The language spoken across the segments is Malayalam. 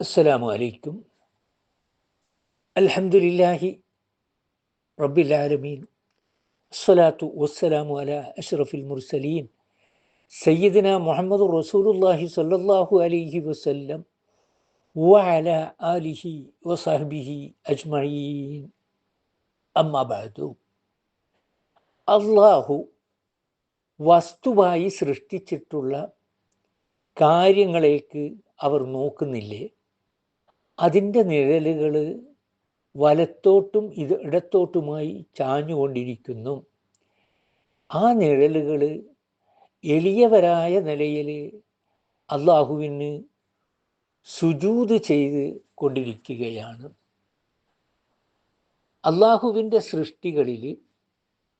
السلام عليكم الحمد لله رب العالمين الصلاة والسلام على أشرف المرسلين سيدنا محمد رسول الله صلى الله عليه وسلم وعلى آله وصحبه أجمعين أما بعد അള്ളാഹു വസ്തുവായി സൃഷ്ടിച്ചിട്ടുള്ള കാര്യങ്ങളേക്ക് അവർ നോക്കുന്നില്ലേ അതിന്റെ നിഴലുകൾ വലത്തോട്ടും ഇത് ഇടത്തോട്ടുമായി ചാഞ്ഞുകൊണ്ടിരിക്കുന്നു. ആ നിഴലുകൾ എളിയവരായ നിലയിൽ അള്ളാഹുവിന് സുജൂത് ചെയ്ത് കൊണ്ടിരിക്കുകയാണ്. അള്ളാഹുവിന്റെ സൃഷ്ടികളിൽ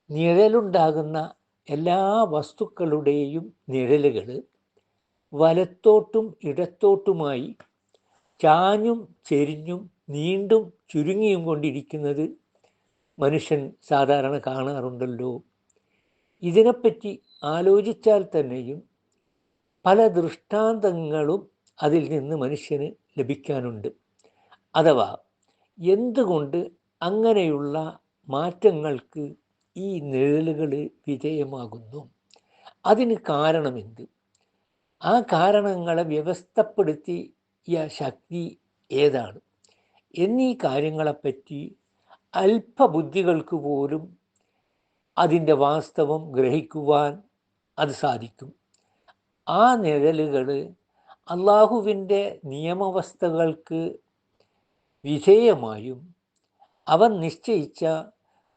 നിഴലുണ്ടാകുന്ന എല്ലാ വസ്തുക്കളുടെയും നിഴലുകൾ വലത്തോട്ടും ഇടത്തോട്ടുമായി ചാഞ്ഞും ചെരിഞ്ഞും നീണ്ടും ചുരുങ്ങിയും കൊണ്ടിരിക്കുന്നത് മനുഷ്യൻ സാധാരണ കാണാറുണ്ടല്ലോ. ഇതിനെപ്പറ്റി ആലോചിച്ചാൽ തന്നെയും പല ദൃഷ്ടാന്തങ്ങളും അതിൽ നിന്ന് മനുഷ്യന് ലഭിക്കാനുണ്ട്. അഥവാ എന്തുകൊണ്ട് അങ്ങനെയുള്ള മാറ്റങ്ങൾക്ക് ഈ നിഴലുകൾ വിധേയമാകുന്നു? അതിന് കാരണമെന്ത്? ആ കാരണങ്ങളെ വ്യവസ്ഥപ്പെടുത്തിയ ശക്തി ഏതാണ്? എന്നീ കാര്യങ്ങളെപ്പറ്റി അല്പബുദ്ധികൾക്ക് പോലും അതിന്റെ വാസ്തവം ഗ്രഹിക്കുവാൻ അത് സാധിക്കും. ആ നിഴലുകൾ അള്ളാഹുവിന്റെ നിയമവസ്ഥകൾക്ക് വിധേയമായും അവൻ നിശ്ചയിച്ച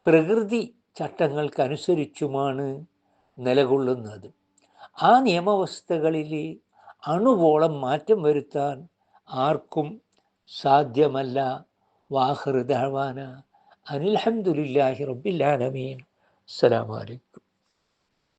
പ്രകൃതി ചട്ടങ്ങൾക്കനുസരിച്ചുമാണ് നിലകൊള്ളുന്നത്. ആ നിയമവസ്ഥകളിൽ അണുവോളം മാറ്റം വരുത്താൻ ആർക്കും സാധ്യമല്ല. വാഹൃദാന അനിൽഹമുല്ലാഹി റബ്ബില്ലാലമീൻ അസ്സലാമലൈക്കും